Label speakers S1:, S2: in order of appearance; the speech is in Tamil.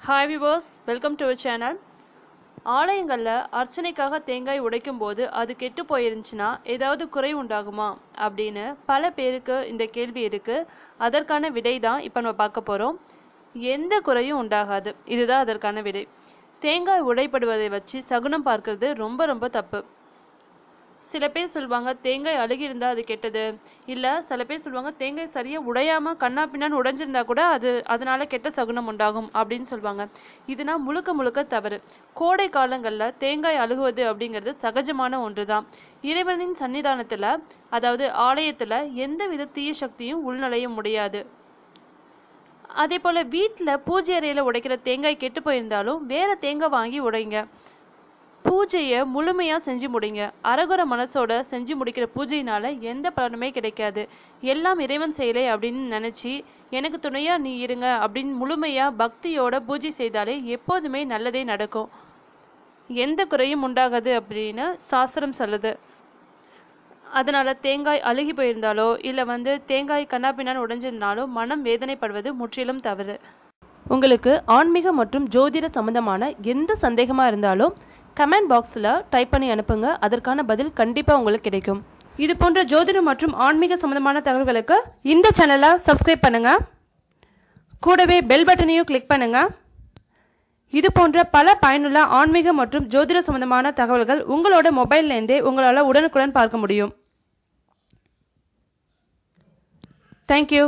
S1: Hi viewers welcome to our channel ஆலயங்களில் அர்ச்சனைக்காக தேங்காய் உடைக்கும் போது அது கெட்டு போயிருந்துச்சுன்னா ஏதாவது குறை உண்டாகுமா அப்படின்னு பல பேருக்கு இந்த கேள்வி இருக்குது அதற்கான விடை தான் இப்போ நம்ம பார்க்க போகிறோம் எந்த குறையும் உண்டாகாது. இதுதான் அதற்கான விடை. தேங்காய் உடைப்படுவதை வச்சு சகுனம் பார்க்கறது ரொம்ப ரொம்ப தப்பு. சில பேர் சொல்லுவாங்க தேங்காய் அழுகி இருந்தால் அது கெட்டது. இல்லை சில பேர் சொல்லுவாங்க தேங்காய் சரியாக உடையாமல் கண்ணா பின்னான்னு உடைஞ்சிருந்தா கூட அது அதனால கெட்ட சகுனம் உண்டாகும். அப்படின்னு சொல்லுவாங்க. இதுனா முழுக்க முழுக்க தவறு. கோடை காலங்களில் தேங்காய் அழுகுவது அப்படிங்கிறது சகஜமான ஒன்று தான் இறைவனின் சன்னிதானத்தில் அதாவது ஆலயத்தில் எந்த வித தீய சக்தியும் உள்நுழைய முடியாது. அதே போல் வீட்டில் பூஜை அறையில் உடைக்கிற தேங்காய் கெட்டு போயிருந்தாலும் வேறு தேங்காய் வாங்கி உடைங்க. பூஜையை முழுமையாக செஞ்சு முடிங்க. அரகுர மனசோட செஞ்சு முடிக்கிற பூஜையினால் எந்த பலனுமே கிடைக்காது. எல்லாம் இறைவன் செயலை அப்படின்னு நினச்சி எனக்கு துணையாக நீ இருங்க அப்படின்னு முழுமையாக பக்தியோட பூஜை செய்தாலே எப்போதுமே நல்லதே நடக்கும். எந்த குறையும் உண்டாகாது அப்படின்னு சாஸ்திரம் சொல்லுது. அதனால் தேங்காய் அழுகி போயிருந்தாலோ இல்லை வந்து தேங்காய் கண்ணாப்பின்னான்னு உடைஞ்சிருந்தாலோ மனம் வேதனைப்படுவது முற்றிலும் தவறு. உங்களுக்கு ஆன்மீக மற்றும் ஜோதிட சம்பந்தமான எந்த சந்தேகமாக இருந்தாலும் கமெண்ட் பாக்ஸில் டைப் பண்ணி அனுப்புங்க. அதற்கான பதில் கண்டிப்பாக உங்களுக்கு கிடைக்கும். இது போன்ற ஜோதிடம் மற்றும் ஆன்மீக சம்பந்தமான தகவல்களுக்கு இந்த சேனலை சப்ஸ்கிரைப் பண்ணுங்க. கூடவே பெல் பட்டனையும் கிளிக் பண்ணுங்க. இது போன்ற பல பயனுள்ள ஆன்மீக மற்றும் ஜோதிட சம்பந்தமான தகவல்கள் உங்களோட மொபைல்லேருந்தே உங்களால் உடனுக்குடன் பார்க்க முடியும். தேங்க்யூ